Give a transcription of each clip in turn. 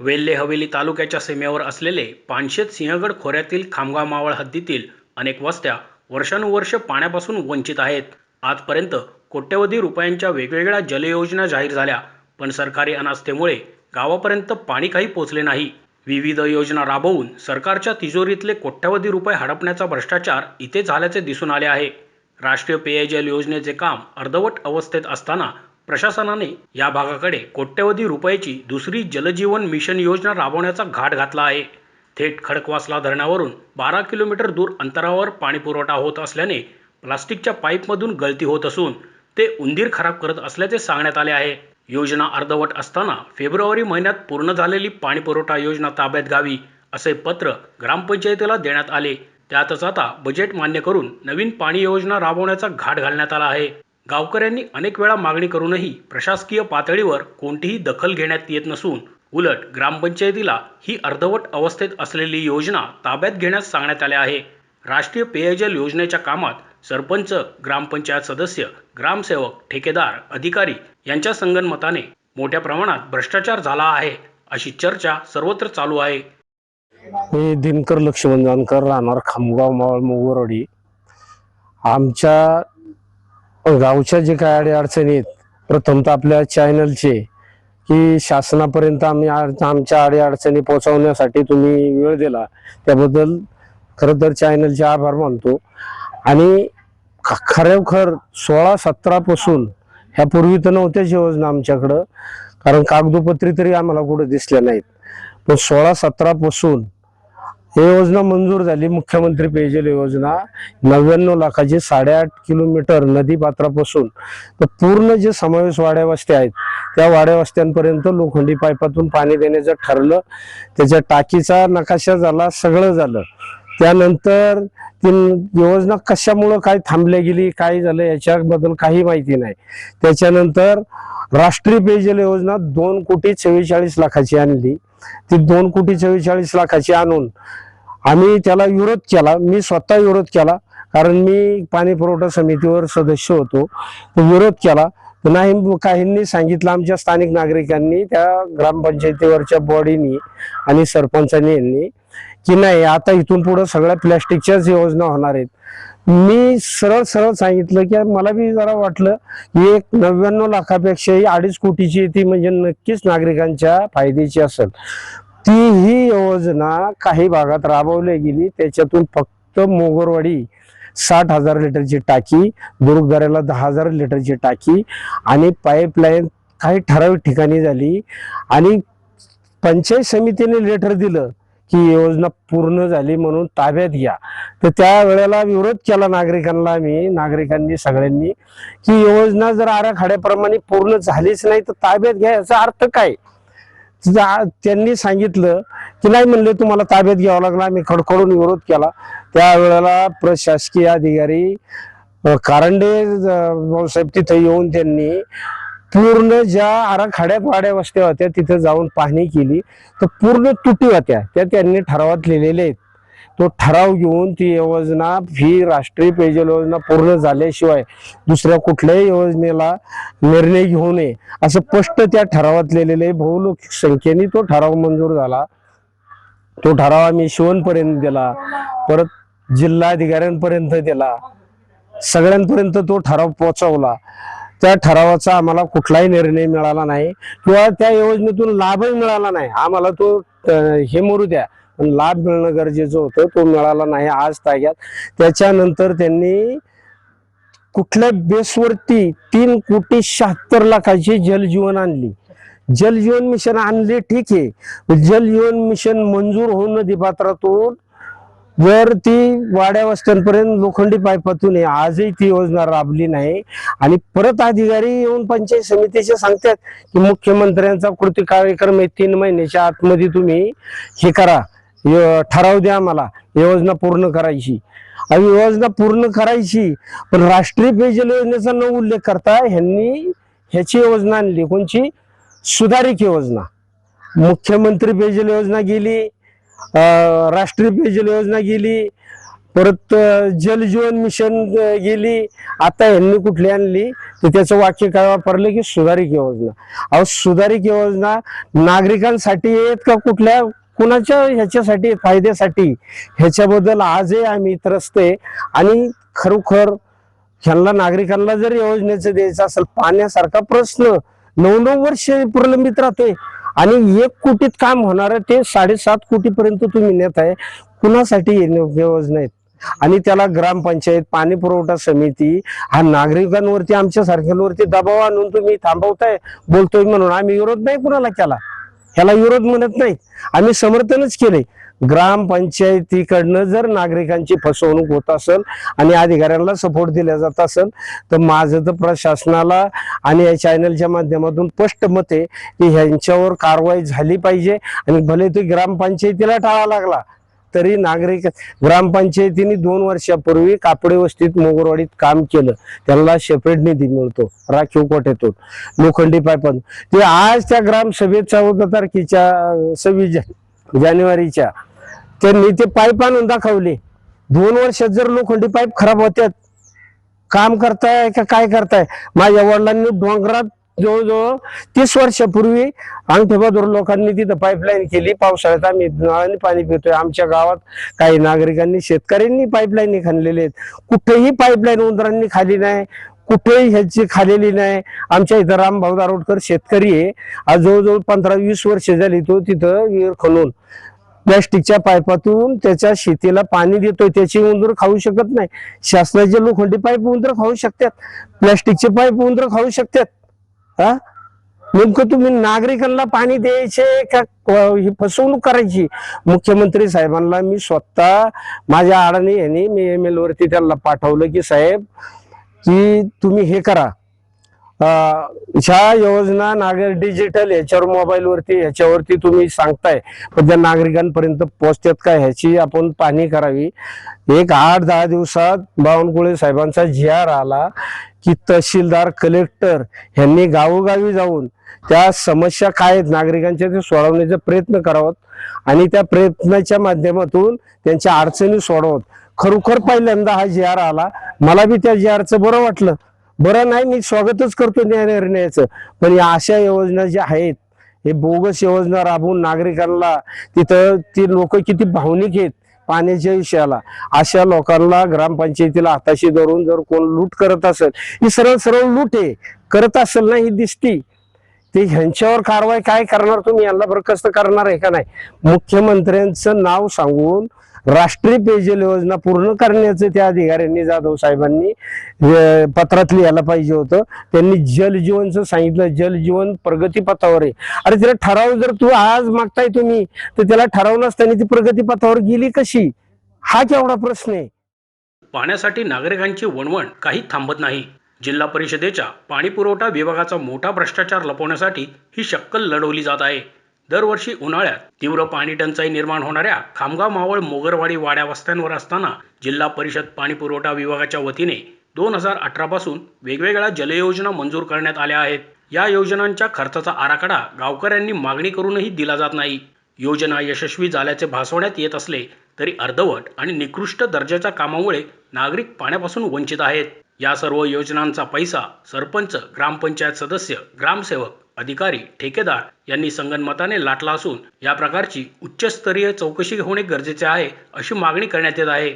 वेल्हे हवेली तालुक्याच्या सीमेवर असलेले पानशेत सिंहगड खोऱ्यातील खामगाव मावळ हद्दीतील अनेक वस्त्या वर्षानुवर्ष पाण्यापासून वंचित आहेत. आजपर्यंत कोट्यवधी रुपयांच्या वेगवेगळ्या जलयोजना जाहीर झाल्या पण सरकारी अनास्थेमुळे गावापर्यंत पाणी काही पोचले नाही. विविध योजना राबवून सरकारच्या तिजोरीतले कोट्यवधी रुपये हडपण्याचा भ्रष्टाचार इथे झाल्याचे दिसून आले आहे. राष्ट्रीय पेयजल योजनेचे काम अर्धवट अवस्थेत असताना प्रशासनाने या भागाकडे कोट्यवधी रुपयाची दुसरी जलजीवन मिशन योजना राबवण्याचा घाट घातला आहे. थेट खडकवासला धरणावरून बारा किलोमीटर दूर अंतरावर पाणीपुरवठा होत असल्याने प्लास्टिकच्या पाईपमधून गळती होत असून ते उंदीर खराब करत असल्याचे सांगण्यात आले आहे. योजना अर्धवट असताना फेब्रुवारी महिन्यात पूर्ण झालेली पाणीपुरवठा योजना ताब्यात घ्यावी असे पत्र ग्रामपंचायतीला देण्यात आले. त्यातच आता बजेट मान्य करून नवीन पाणी योजना राबवण्याचा घाट घालण्यात आला आहे. गावकऱ्यांनी अनेक वेळा मागणी करूनही प्रशासकीय पातळीवर कोणतीही दखल घेण्यात येत नसून उलट ग्रामपंचायतीला ही अर्धवट अवस्थेत असलेली योजना ताब्यात घेण्यास सांगण्यात आले आहे. राष्ट्रीय पेयजल योजनेच्या कामात सरपंच ग्रामपंचायत सदस्य ग्रामसेवक ठेकेदार अधिकारी यांच्या संगनमताने मोठ्या प्रमाणात भ्रष्टाचार झाला आहे अशी चर्चा सर्वत्र चालू आहे. मी दिनकर लक्ष्मण जानकर राहणार खामगाव मावळ मोगरवाडी आमच्या गावच्या जे काय अडी अडचणी आहेत प्रथमतः आपल्या चॅनलचे की शासनापर्यंत आम्ही आमच्या अडी अडचणी पोहोचवण्यासाठी तुम्ही वेळ दिला. त्याबद्दल खरं तर चॅनलचे आभार मानतो. आणि खरोखर सोळा सतरापासून ह्या पूर्वी तर नव्हत्याच योजना आमच्याकडं. कारण कागदोपत्री तरी आम्हाला कुठं दिसल्या नाहीत. पण सोळा सतरापासून ही योजना मंजूर झाली. मुख्यमंत्री पेयजल योजना. नव्याण्णव लाखाची साडेआठ किलोमीटर नदी पात्रापासून. पूर्ण जे समावेश वाड्या वस्त्या आहेत त्या वाड्या वस्त्यांपर्यंत लोखंडी पाईपातून पाणी देण्याचं ठरलं. त्याच्या टाकीचा नकाशा झाला सगळं झालं. त्यानंतर ती योजना कशामुळं काय थांबल्या गेली काय झालं याच्याबद्दल काही माहिती नाही. त्याच्यानंतर राष्ट्रीय पेयजल योजना दोन कोटी चव्वेचाळीस लाखाची आणली. ती दोन कोटी चव्वेचाळीस लाखाची आणून आम्ही त्याला विरोध केला. मी स्वतः विरोध केला. कारण मी पाणी पुरवठा समितीवर सदस्य होतो. विरोध केला. नाही काहींनी सांगितलं. आमच्या स्थानिक नागरिकांनी त्या ग्रामपंचायतीवरच्या बॉडीनी आणि सरपंचांनी यांनी की नाही आता इथून पुढे सगळ्या प्लॅस्टिकच्याच योजना होणार आहेत. मी सरळ सरळ सांगितलं की मला बी जरा वाटलं की एक नव्याण्णव लाखापेक्षाही अडीच कोटीची ती म्हणजे नक्कीच नागरिकांच्या फायद्याची असेल. ती ही योजना काही भागात राबवली गेली. त्याच्यातून फक्त मोगरवाडी साठ हजार लिटरची टाकी दुर्गदऱ्याला दहा हजार लिटरची टाकी आणि पाईपलाईन काही ठराविक ठिकाणी झाली आणि पंचायत समितीने लेटर दिलं की योजना पूर्ण झाली म्हणून ताब्यात घ्या. तर त्या वेळेला विरोध केला नागरिकांना मी नागरिकांनी सगळ्यांनी की योजना जर आराखड्याप्रमाणे पूर्ण झालीच नाही तर ताब्यात घ्या याचा अर्थ काय? त्यांनी सांगितलं की नाही म्हणले तुम्हाला ताब्यात घ्यावं लागला आम्ही खडखडून विरोध केला. त्यावेळेला प्रशासकीय अधिकारी कारंडे भाऊसाहेब तिथे येऊन त्यांनी पूर्ण ज्या आराखाड्या पाड्या वस्त्या होत्या तिथे जाऊन पाहणी केली. तर पूर्ण तुटी होत्या. त्या त्यांनी ठरावात लिहिलेल्या आहेत. तो ठराव घेऊन ती योजना ही राष्ट्रीय पेयजल योजना पूर्ण झाल्याशिवाय दुसऱ्या कुठल्याही योजनेला निर्णय घेऊ नये असं स्पष्ट त्या ठरावात लिहिलेलं आहे. बहुलोक संख्येने तो ठराव मंजूर झाला. तो ठराव आम्ही शिवणपर्यंत दिला परत जिल्हाधिकाऱ्यांपर्यंत दिला. सगळ्यांपर्यंत तो ठराव पोहोचवला. त्या ठरावाचा आम्हाला कुठलाही निर्णय मिळाला नाही किंवा त्या योजनेतून लाभही मिळाला नाही. आम्हाला तो हे मरू द्या. पण लाभ मिळणं गरजेचं होतं. तो मिळाला नाही आज ताग्यात. त्याच्यानंतर त्यांनी कुठल्या बेसवरती तीन कोटी शहात्तर लाखाची जलजीवन आणली. जलजीवन मिशन आणले ठीक आहे. जलजीवन मिशन मंजूर होऊन नदीपात्रातून वर ती वाड्या वस्त्यांपर्यंत लोखंडी पायपातून आजही ती योजना राबली नाही. आणि परत अधिकारी येऊन पंचायत समितीचे सांगतात की मुख्यमंत्र्यांचा कृती कार्यक्रम आहे. तीन महिन्याच्या आतमध्ये तुम्ही हे करा. ठराव द्या आम्हाला. योजना पूर्ण करायची. आणि योजना पूर्ण करायची पण राष्ट्रीय पेयजल योजनेचा न उल्लेख करता ह्यांनी ह्याची योजना आणली. कोणची? सुधारित योजना. मुख्यमंत्री पेयजल योजना गेली राष्ट्रीय पेयजल योजना गेली परत जल जीवन मिशन गेली. आता ह्यांनी कुठली आणली? तर त्याचं वाक्य काय वापरलं की सुधारित योजना. अहो सुधारित योजना नागरिकांसाठी आहेत का कुठल्या? कुणाच्या ह्याच्यासाठी फायद्यासाठी ह्याच्याबद्दल आजही आम्ही त्रस्त आहे. आणि खरोखर ह्यांना नागरिकांना जर योजनेचं द्यायचं असेल पाण्यासारखा प्रश्न नऊ नऊ वर्ष प्रलंबित राहते आणि एक कोटीत काम होणार आहे ते साडेसात कोटीपर्यंत तुम्ही नेत आहे. कुणासाठी योजना आहेत? आणि त्याला ग्रामपंचायत पाणी पुरवठा समिती हा नागरिकांवरती आमच्या सारख्यांवरती दबाव आणून तुम्ही थांबवताय बोलतोय म्हणून आम्ही विरोध नाही कुणाला केला. ह्याला विरोध म्हणत नाही. आम्ही समर्थनच केले ग्रामपंचायतीकडनं जर नागरिकांची फसवणूक होत असेल आणि अधिकाऱ्यांना सपोर्ट दिला जात असेल तर माझं तर प्रशासनाला आणि या चॅनलच्या माध्यमातून स्पष्ट मत आहे की ह्यांच्यावर कारवाई झाली पाहिजे आणि भले ते ग्रामपंचायतीला टाळा लागला. तरी नागरिक ग्रामपंचायतीने दोन वर्षापूर्वी कापडे वस्तीत मोगरवाडीत काम केलं. त्याला सेपरेट निधी मिळतो. राखीव कोट्यातून लोखंडी पायपान ते आज त्या ग्रामसभेत चौदा तारखेच्या सव्वीस जानेवारीच्या त्यांनी ते पाईप आणून दाखवले. दोन वर्षात जर लोखंडी पाईप खराब होत्यात काम करताय का काय करताय? माझ्या वडिलांनी डोंगरात जवळजवळ तीस वर्षापूर्वी अंगठेबहादूर लोकांनी तिथं पाईपलाईन केली. पावसाळ्यात आम्ही नळाने पाणी पितोय. आमच्या गावात काही नागरिकांनी शेतकऱ्यांनी पाईपलाईन खाणलेले आहेत. कुठेही पाईपलाईन उंदरांनी खाली नाही. कुठेही ह्याची खालेली नाही. आमच्या इथं रामभाऊ दारोडकर शेतकरी आहे. आज जवळजवळ पंधरा वीस वर्ष झाली तो तिथं विहीर खणून. प्लॅस्टिकच्या पाईपातून त्याच्या शेतीला पाणी देतोय. त्याची उंदर खाऊ शकत नाही. शासनाचे लोखंडी पाईप उंदर खाऊ शकतात. प्लॅस्टिकचे पाईप उंदर खाऊ शकतात. हा? नेमकं तुम्ही नागरिकांना पाणी द्यायचे का ही फसवणूक करायची? मुख्यमंत्री साहेबांना मी स्वतः माझ्या आडाने यांनी मी एम एल वरती त्यांना पाठवलं की साहेब की तुम्ही हे करा. ह्या योजना नागरिक डिजिटल ह्याच्यावर मोबाईलवरती ह्याच्यावरती तुम्ही सांगताय पण त्या नागरिकांपर्यंत पोहोचतात का? ह्याची आपण पाहणी करावी. एक आठ दहा दिवसात बावनकुळे साहेबांचा जी आर आला. की तहसीलदार कलेक्टर यांनी गावोगावी जाऊन त्या समस्या काय आहेत नागरिकांच्या ते सोडवण्याचा प्रयत्न करावं आणि त्या प्रयत्नाच्या माध्यमातून त्यांच्या अडचणी सोडवत. खरोखर पहिल्यांदा हा जी आर आला. मला बी त्या जी आरचं बरं वाटलं. बरं नाही मी स्वागतच करतो या निर्णयाचं. पण या अशा योजना ज्या आहेत हे बोगस योजना राबवून नागरिकांना तिथं ती लोक किती भावनिक आहेत पाण्याच्या विषयाला अशा लोकांना ग्रामपंचायतीला हाताशी धरून जर कोण लूट करत असेल ही सरळ सरळ लूट आहे करत असेल ना ही दिसती ते ह्यांच्यावर कारवाई काय करणार तुम्ही? यांना बरखास्त करणार आहे का नाही? मुख्यमंत्र्यांचं नाव सांगून राष्ट्रीय पेयजल योजना पूर्ण करण्याचं त्या अधिकाऱ्यांनी जाधव साहेबांनी पत्रात लिहायला पाहिजे होतं. त्यांनी जल जीवनचं सांगितलं. जल जीवन प्रगतीपथावर आहे. अरे तिला ठराव जर तू आज मागताय तुम्ही तर त्याला ठराव नसताना ती प्रगतीपथावर गेली कशी? हा केवढा प्रश्न आहे. पाण्यासाठी नागरिकांची वणवण काही थांबत नाही. जिल्हा परिषदेच्या पाणी पुरवठा विभागाचा मोठा भ्रष्टाचार लपवण्यासाठी ही शक्कल लढवली जात आहे. दरवर्षी उन्हाळ्यात तीव्र पाणी टंचाई निर्माण होणाऱ्या खामगाव मावळ मोगरवाडी वाड्या वस्त्यांवर असताना जिल्हा परिषद पाणी पुरवठा विभागाच्या वतीने दोन हजार अठरापासून वेगवेगळ्या जलयोजना मंजूर करण्यात आल्या आहेत. या योजनांच्या खर्चाचा आराखडा गावकऱ्यांनी मागणी करूनही दिला जात नाही. योजना यशस्वी झाल्याचे भासवण्यात येत असले तरी अर्धवट आणि निकृष्ट दर्जाच्या कामामुळे नागरिक पाण्यापासून वंचित आहेत. या सर्व योजनांचा पैसा सरपंच ग्रामपंचायत सदस्य ग्रामसेवक अधिकारी ठेकेदार यांनी संगनमताने लाटला असून या प्रकारची उच्चस्तरीय चौकशी होणे गरजेचे आहे अशी मागणी करण्यात येत आहे.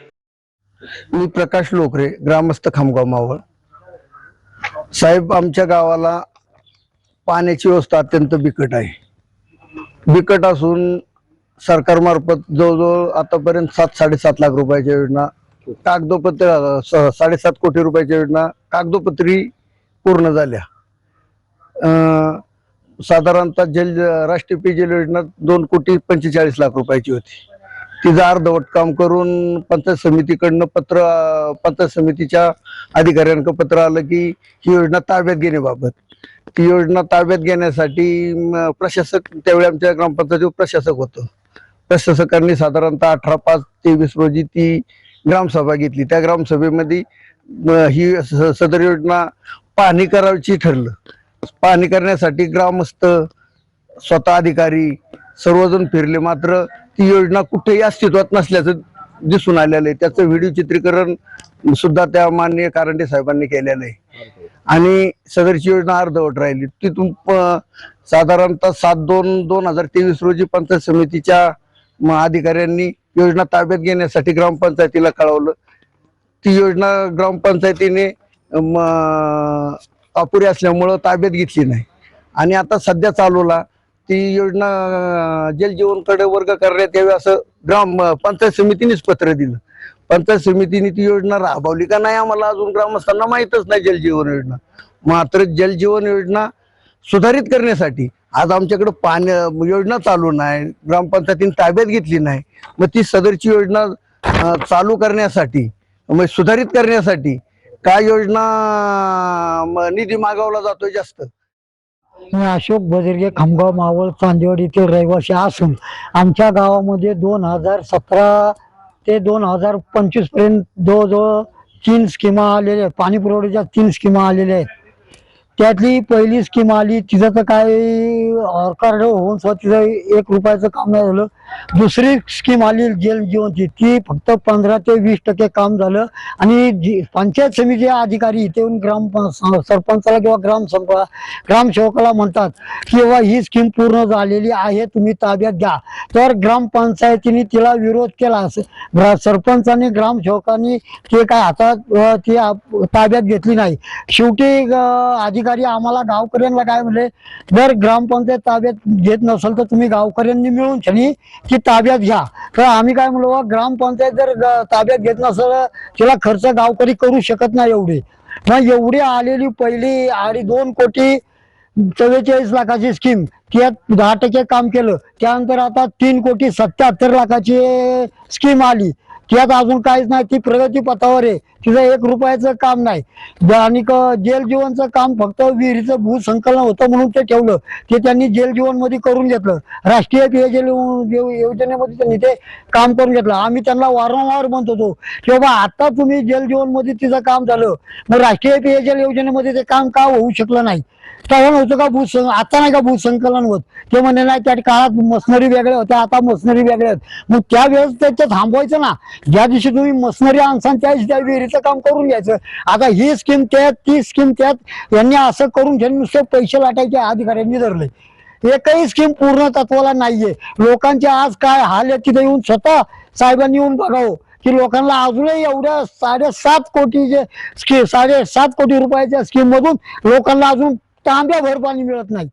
मी प्रकाश लोकरे ग्रामस्थ खामगाव मावळ. साहेब आमच्या गावाला पाण्याची व्यवस्था अत्यंत बिकट आहे. बिकट असून सरकारमार्फत जवळजवळ आतापर्यंत सात साडेसात लाख रुपयाच्या योजना कागदोपत्र स- साडेसात कोटी रुपयाच्या योजना कागदोपत्री पूर्ण झाल्या. अं, साधारणतः जल राष्ट्रीय पेयजल योजना दोन कोटी पंचेचाळीस लाख रुपयाची होती. तिचं अर्धवट काम करून पंचायत समितीकडनं पत्र अं, पंचायत समितीच्या अधिकाऱ्यांकडं पत्र आलं की ही योजना ताब्यात घेण्याबाबत. ती योजना ताब्यात घेण्यासाठी म, प्रशासक त्यावेळी आमच्या ग्रामपंचायतीवर प्रशासक होतं. प्रशासकांनी साधारणतः अठरा पाच तेवीस रोजी ती ग्रामसभा घेतली. त्या ग्रामसभेमध्ये ही स- सदर योजना पाहणी करायची ठरलं. पाहणी करण्यासाठी ग्रामस्थ स्वतः अधिकारी सर्वजण फिरले. मात्र ती योजना कुठेही अस्तित्वात नसल्याचं दिसून आलेलं आहे. त्याचं व्हिडिओ चित्रीकरण सुद्धा त्या माननीय कारंडे साहेबांनी केलेलं आहे. आणि सदरची योजना अर्धवट राहिली. तिथून प- साधारणतः सात दोन दोन हजार तेवीस रोजी पंचायत समितीच्या मग अधिकाऱ्यांनी योजना ताब्यात घेण्यासाठी ग्रामपंचायतीला कळवलं. ती योजना ग्रामपंचायतीने म, अपुरी असल्यामुळं ताब्यात घेतली नाही. आणि आता सध्या चालूला ती योजना जलजीवनकडे वर्ग करण्यात यावी असं ग्राम पंचायत समितीनेच पत्र दिलं. पंचायत समितीने ती योजना राबवली का नाही आम्हाला अजून ग्रामस्थांना माहीतच नाही जलजीवन योजना. मात्र जलजीवन योजना सुधारित करण्यासाठी. आज आमच्याकडे पाणी योजना चालू नाही ग्रामपंचायतीने ताब्यात घेतली नाही. मग ती सदरची योजना चालू करण्यासाठी मग सुधारित करण्यासाठी काय योजना निधी मागवला जातोय जास्त? मी अशोक बजरगे खामगाव मावळ चांदेवाडी येथील रहिवासी असून आमच्या गावामध्ये दोन हजार सतरा ते दोन हजार पंचवीसपर्यंत जवळजवळ तीन स्कीमा आलेल्या आहेत. पाणी पुरवठ्याच्या तीन स्कीमा आलेल्या आहेत. त्यातली पहिली स्कीम आली तिचं तर काय ऑर्कार्ड होऊन स्वतः तिचं एक रुपयाचं काम नाही झालं. दुसरी स्कीम आली जेल जीवनची ती फक्त पंधरा ते वीस टक्के काम झालं. आणि पंचायत समिती अधिकारी इथे येऊन ग्राम सरपंचाला किंवा ग्राम ग्रामसेवकाला म्हणतात की ही स्कीम पूर्ण झालेली आहे तुम्ही ताब्यात घ्या. तर ग्रामपंचायतीने तिला विरोध केला. असेल ग्रा- सरपंचाने ग्रामसेवकांनी ते काय हातात ती आप- ताब्यात घेतली नाही. शेवटी अधिक अधिकारी आम्हाला गावकऱ्यांना काय म्हणले जर ग्रामपंचायत ताब्यात घेत नसेल तर तुम्ही गावकऱ्यांनी मिळून छानी ती ताब्यात घ्या. तर आम्ही काय म्हणलो ग्रामपंचायत जर ताब्यात घेत नसेल तिला खर्च गावकरी करू शकत नाही एवढे. मग एवढी आलेली पहिली आणि दोन कोटी चव्वेचाळीस लाखाची स्कीम त्यात दहा टक्के काम केलं. त्यानंतर आता तीन कोटी सत्याहत्तर लाखाची स्कीम आली. त्यात अजून काहीच नाही. ती प्रगती पथावर आहे. तिचं एक रुपयाचं काम नाही. आणि जेल जल जीवनचं काम फक्त विहिरीचं भूसंकलन होतं म्हणून ते ठेवलं. ते त्यांनी जल जीवनमध्ये करून घेतलं. राष्ट्रीय पेयजल योजनेमध्ये त्यांनी ते काम करून घेतलं. आम्ही त्यांना वारंवार म्हणत होतो की बाबा आता तुम्ही जल जीवनमध्ये तिचं काम झालं. मग राष्ट्रीय पेयजल योजनेमध्ये ते काम का होऊ शकलं नाही? तेव्हा नव्हतं का भूस आता नाही का भूसंकलन होत? ते म्हणे नाही त्या काळात मशनरी वेगळ्या होत्या. आता मशनरी वेगळ्या आहेत. मग त्यावेळेस त्याच्यात थांबवायचं ना. ज्या दिवशी तुम्ही मशनरी आणसान त्या दिवशी त्या विहिरीचं काम करून घ्यायचं. आता ही स्कीम त्यात ती स्कीम त्यात यांनी असं करून त्यांनी नुसते पैसे लाटायचे अधिकाऱ्यांनी धरले. एकही स्कीम पूर्ण तत्वाला नाहीये. लोकांचे आज काय हाल आहे तिथे येऊन स्वतः साहेबांनी येऊन बघावं. की लोकांना अजूनही एवढ्या साडेसात कोटीचे स्कीम साडेसात कोटी रुपयाच्या स्कीम मधून लोकांना अजून तांब्या भर पाणी मिळत नाही.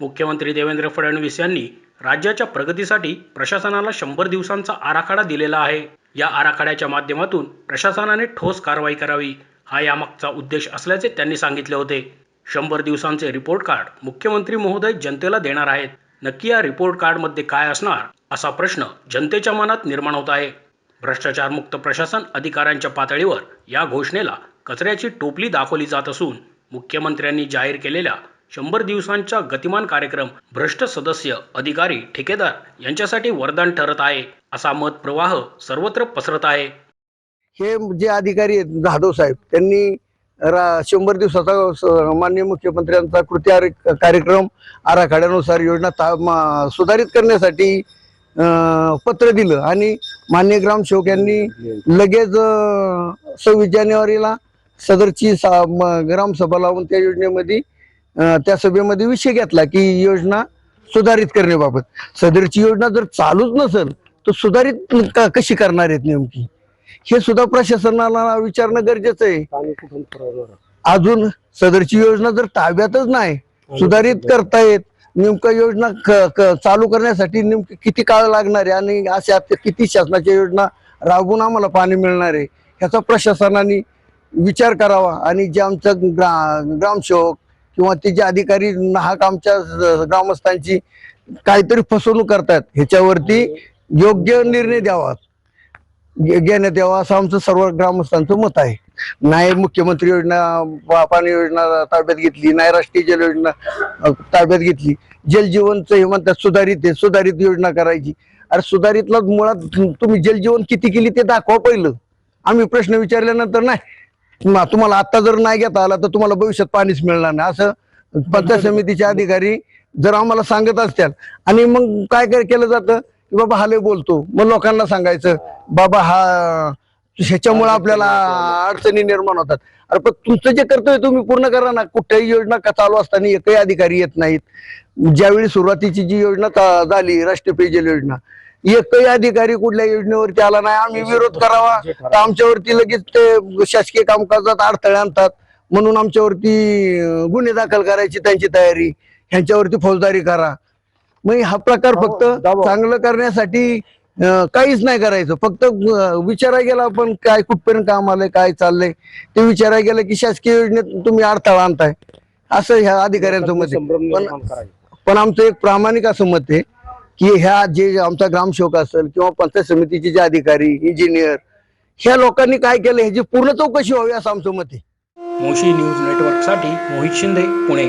मुख्यमंत्री देवेंद्र फडणवीस यांनी राज्याच्या प्रगतीसाठी प्रशासनाला शंभर दिवसांचा आराखडा दिलेला आहे. या आराखड्याच्या माध्यमातून प्रशासनाने ठोस कारवाई करावी हा यामागचा उद्देश असल्याचे त्यांनी सांगितले होते. शंभर दिवसांचे रिपोर्ट कार्ड मुख्यमंत्री महोदय जनतेला देणार आहेत. नक्की या रिपोर्ट कार्डमध्ये काय असणार असा प्रश्न जनतेच्या मनात निर्माण होत आहे. भ्रष्टाचारमुक्त प्रशासन अधिकाऱ्यांच्या पातळीवर या घोषणेला कचऱ्याची टोपली दाखवली जात असून मुख्यमंत्र्यांनी जाहीर केलेल्या शंभर दिवसांचा गतिमान कार्यक्रम भ्रष्ट सदस्य अधिकारी ठेकेदार यांच्यासाठी वरदान ठरत आहे असा मत प्रवाह सर्वत्र पसरत आहे. हे जे अधिकारी आहेत जाधव साहेब त्यांनी शंभर दिवसाचा माननीय मुख्यमंत्र्यांचा कृती आर- कार्यक्रम आराखड्यानुसार योजना सुधारित करण्यासाठी अं, पत्र दिलं आणि मान्य ग्रामसेवक यांनी लगेच सव्वीस जानेवारीला सदरची सा- ग्रामसभा लावून त्या योजनेमध्ये त्या सभेमध्ये विषय घेतला की योजना सुधारित करण्याबाबत. सदरची योजना जर चालूच नसेल तर सुधारित कशी करणार आहेत नेमकी? हे सुद्धा प्रशासनाला विचारणं गरजेचं आहे. अजून सदरची योजना जर ताब्यातच नाही सुधारित करतायत नेमकं योजना चालू करण्यासाठी नेमकी किती काळ लागणार आहे आणि अशा किती शासनाच्या योजना राबवून आम्हाला पाणी मिळणार आहे ह्याचा प्रशासनाने विचार करावा आणि जे आमचं ग्रा ग्रामसेवक किंवा तिचे अधिकारी नाहक आमच्या ग्रामस्थांची काहीतरी फसवणूक करतात ह्याच्यावरती योग्य निर्णय द्यावा. घेण्यात यावा असं आमचं सर्व ग्रामस्थांचं मत आहे. नाही मुख्यमंत्री योजना पाणी योजना ताब्यात घेतली नाही राष्ट्रीय जल योजना ताब्यात घेतली. जलजीवनचं हे म्हणतात सुधारित आहे सुधारित योजना करायची. अरे सुधारितला मुळात तुम्ही जलजीवन किती केली ते दाखवा पहिलं. आम्ही प्रश्न विचारल्यानंतर नाही. म- तुम्हाला आता जर नाही घेता आला तर तुम्हाला भविष्यात पाणीच मिळणार नाही. असं पंचायत समितीचे अधिकारी जर आम्हाला सांगत असतील आणि मग काय काय केलं जातं? की बाबा हा लय बोलतो. मग लोकांना सांगायचं बाबा हा ह्याच्यामुळे आपल्याला अडचणी निर्माण होतात. अरे पण तुमचं जे कर्तव्य तुम्ही पूर्ण करा ना. कुठल्याही योजना का चालू असताना एकही अधिकारी येत नाहीत. ज्यावेळी सुरुवातीची जी योजना झाली राष्ट्रीय पेयजल योजना एकही अधिकारी कुठल्या योजनेवरती आला नाही. आम्ही विरोध करावा. तर आमच्यावरती लगेच ते शासकीय कामकाजात अडथळे आणतात. म्हणून आमच्यावरती गुन्हे दाखल करायची त्यांची तयारी. ह्यांच्यावरती फौजदारी करा. मग हा प्रकार फक्त चांगलं करण्यासाठी काहीच नाही करायचं. फक्त विचारायला गेला आपण काय कुठपर्यंत काम आलंय काय चाललंय ते विचारायला गेलं की शासकीय योजनेत तुम्ही अडथळा आणताय. असं ह्या अधिकाऱ्यांचं मत पण आमचं एक प्रामाणिक असं मत आहे की ह्या जे आमचा ग्रामसेवक असेल किंवा पंचायत समितीचे जे अधिकारी इंजिनियर ह्या लोकांनी काय केलं? ह्याची पूर्ण चौकशी व्हावी असं आमचं मत आहे. मोशी न्यूज नेटवर्कसाठी मोहित शिंदे पुणे.